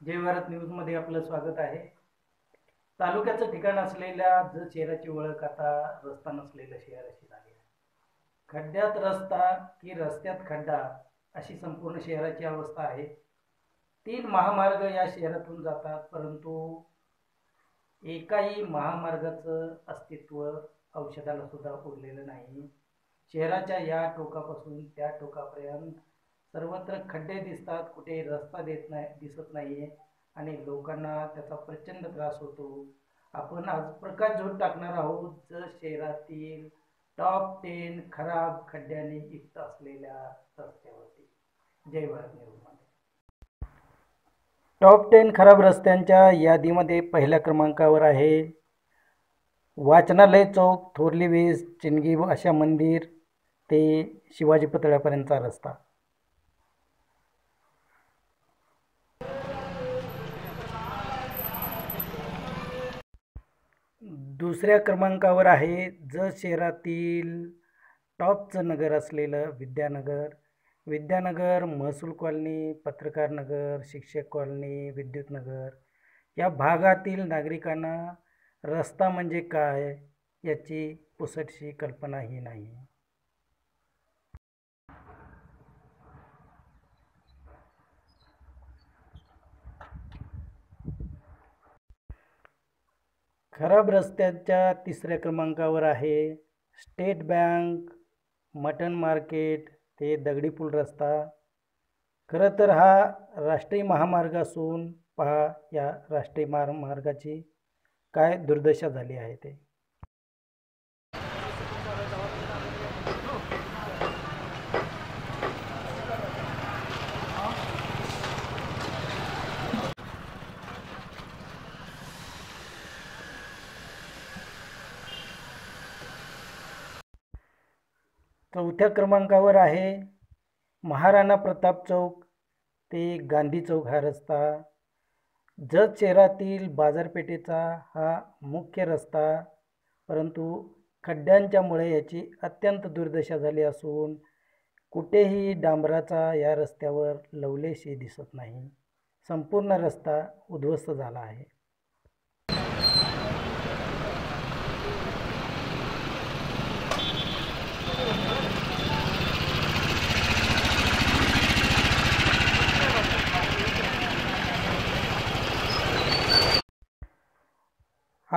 जय भारत न्यूजमध्ये आपलं स्वागत आहे. तालुक्याचं ठिकाण असलेल्या ज शहराची ओळख आता रस्ता नसलेल्या शहराशी झाली आहे. खड्ड्यात रस्ता की रस्त्यात खड्डा अशी संपूर्ण शहराची अवस्था आहे. तीन महामार्ग या शहरातून जातात परंतु एकाही महामार्गाचं अस्तित्व औषधाला सुद्धा उरलेलं नाही. शहराच्या या टोकापासून त्या टोकापर्यंत सर्वत्र खड्डे दिसतात कुठे रस्ता देत नाही दिसत नाही आणि लोकांना त्याचा प्रचंड त्रास होतो. आपण आज प्रकाश झोत टाकणार आहोत जर शहरातील टॉप टेन खराब खड्ड्याने युक्त असलेल्या रस्त्यावरती. जय भारत निर्माण टॉप टेन खराब रस्त्यांच्या यादीमध्ये पहिल्या क्रमांकावर आहे. वाचनालय चौक थोरली वेस चिनगी आशा मंदिर ते शिवाजी पुतळ्यापर्यंतचा रस्ता. दुसऱ्या क्रमांकावर आहे जत शहरातील टॉपचं नगर असलेलं विद्यानगर. विद्यानगर महसूल कॉलनी पत्रकार नगर शिक्षक कॉलनी विद्युत नगर. या भागातील नागरिकांना रस्ता म्हणजे काय याची पुसटशी कल्पनाही नाही. खराब रस्त्याच्या तिसऱ्या क्रमांकावर आहे. स्टेट बँक मटन मार्केट ते दगडी पूल रस्ता. खरं तर हा राष्ट्रीय महामार्ग असून पहा या राष्ट्रीय महामार्गाची काय दुर्दशा झाली आहे ते. चौथ्या क्रमांकावर आहे महाराणा प्रताप चौक. ते गांधी चौक हा रस्ता. जत शहरातील बाजारपेठेचा हा मुख्य रस्ता. परंतु खड्ड्यांच्यामुळे याची अत्यंत दुर्दशा झाली असून कुठेही डांबराचा या रस्त्यावर लवलेशी दिसत नाही. संपूर्ण रस्ता उद्ध्वस्त झाला आहे.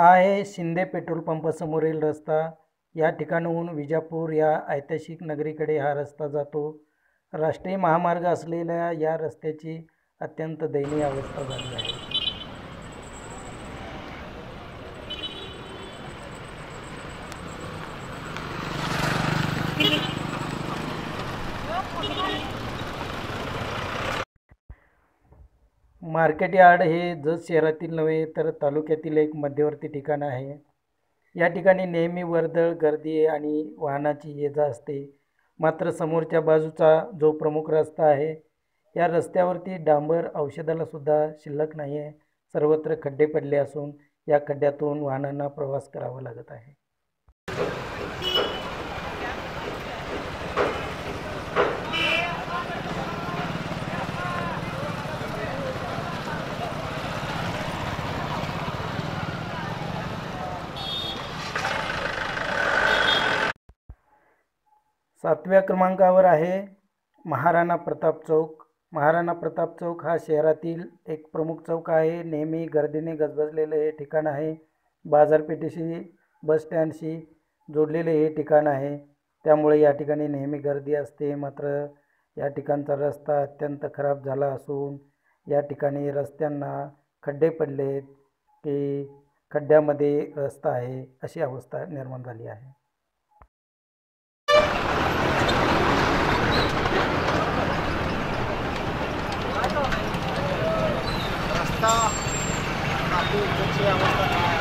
हा आहे शिंदे पेट्रोल पंपासमोरील रस्ता. या ठिकाणाहून विजापूर या ऐतिहासिक नगरीकडे हा रस्ता जातो. राष्ट्रीय महामार्ग असलेल्या या रस्त्याची अत्यंत दयनीय अवस्था झाली आहे. मार्केट यार्ड हे जत शहरातील नव्हे तर तालुक्यातील एक मध्यवर्ती ठिकाण आहे. या ठिकाणी नेहमी वर्दळ गर्दी आणि वाहनाची ये जा असते. मात्र समोरच्या बाजूचा जो प्रमुख रस्ता आहे या रस्त्यावरती डांबर औषधाला सुद्धा शिल्लक नाही आहे सर्वत्र खड्डे पडले असून या खड्ड्यातून वाहनांना प्रवास करावा लागत आहे. सातव्या क्रमांकावर आहे महाराणा प्रताप चौक. महाराणा प्रताप चौक हा शहरातील एक प्रमुख चौक आहे. नेहमी गर्दीने गजबजलेलं हे ठिकाण आहे. बाजारपेठेशी बसस्टँडशी जोडलेले हे ठिकाण आहे. त्यामुळे या ठिकाणी नेहमी गर्दी असते. मात्र या ठिकाणचा रस्ता अत्यंत खराब झाला असून या ठिकाणी रस्त्यांना खड्डे पडलेत की खड्ड्यामध्ये रस्ता आहे अशी अवस्था निर्माण झाली आहे रस्ता उद्योगची अवस्था आहे.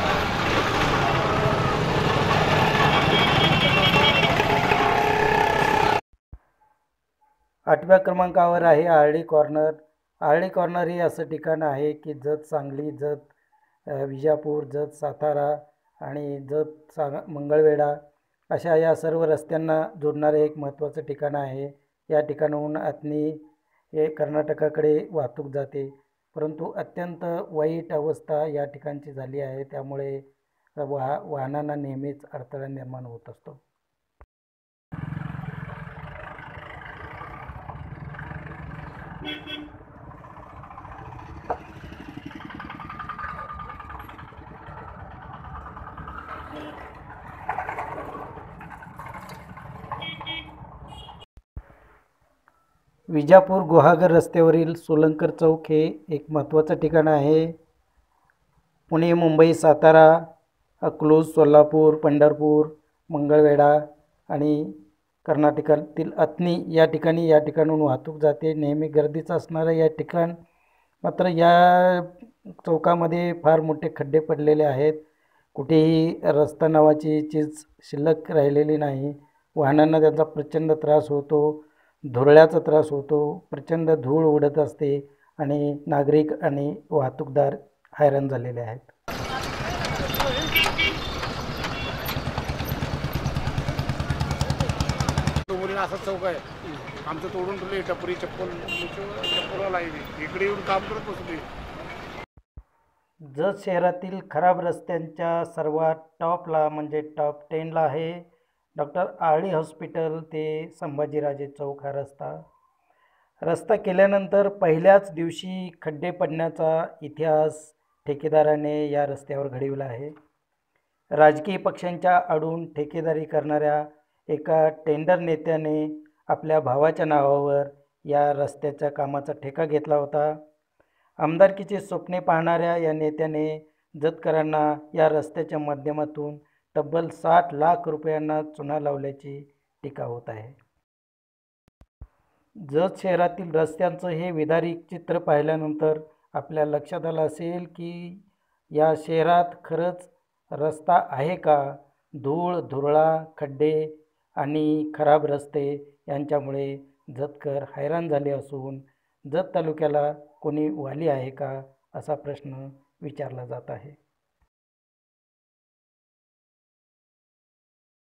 आठव्या क्रमांकावर आहे आरडी कॉर्नर आरडी कॉर्नर हे असं ठिकाण आहे की जत सांगली जत विजापूर जत सातारा आणि जत सा मंगळवेढा अशा या सर्व रस्त्यांना जोडणारे एक महत्त्वाचं ठिकाण आहे या ठिकाणाहून आतनी हे कर्नाटकाकडे वाहतूक जाते परंतु अत्यंत वाईट अवस्था या ठिकाणची झाली आहे. त्यामुळे वाह वाहनांना नेहमीच अडथळा निर्माण होत असतो. विजापूर गुहागर रस्त्यावरील सोलंकर चौक हे एक महत्त्वाचं ठिकाण आहे. पुणे मुंबई सातारा अकलूज सोलापूर पंढरपूर मंगळवेढा आणि कर्नाटकातील अथनी या ठिकाणी या ठिकाणून वाहतूक जाते. नेहमी गर्दीचं असणारं या ठिकाण मात्र या चौकामध्ये फार मोठे खड्डे पडलेले आहेत. कुठेही रस्ता नावाची चीज शिल्लक राहिलेली नाही. वाहनांना त्याचा प्रचंड त्रास होतो. धुरळ्याचा त्रास होतो प्रचंड धूळ उडत असते आणि नागरिक आणि वाहतूकदार हैराण झालेले आहेत. असा चौक आहे. आमचं तोडून ठेवले टपरी चप्पल चप्पलवाला आहे इकडे येऊन काम करत बसले जत शहरातील खराब रस्त्यांच्या सर्वात टॉपला म्हणजे टॉप टेनला आहे डॉक्टर आळी हॉस्पिटल ते संभाजीराजे चौक हा रस्ता. रस्ता केल्यानंतर पहिल्याच दिवशी खड्डे पडण्याचा इतिहास ठेकेदाराने या रस्त्यावर घडविला आहे. राजकीय पक्षांच्या आडून ठेकेदारी करणाऱ्या एका टेंडर नेत्याने आपल्या भावाच्या नावावर या रस्त्याच्या कामाचा ठेका घेतला होता. आमदारकीची स्वप्ने पाहणाऱ्या या नेत्याने जतकरांना या रस्त्याच्या माध्यमातून तब्बल साठ लाख रुपयांना चुना लावल्याची टीका होत आहे. जत शहरातील रस्त्यांचं हे विदारिक चित्र पाहिल्यानंतर आपल्या लक्षात आलं असेल की या शहरात खरंच रस्ता आहे का? धूळ धुरळा खड्डे आणि खराब रस्ते यांच्यामुळे जतकर हैराण झाले असून जत तालुक्याला कोणी वाली आहे का असा प्रश्न विचारला जात आहे.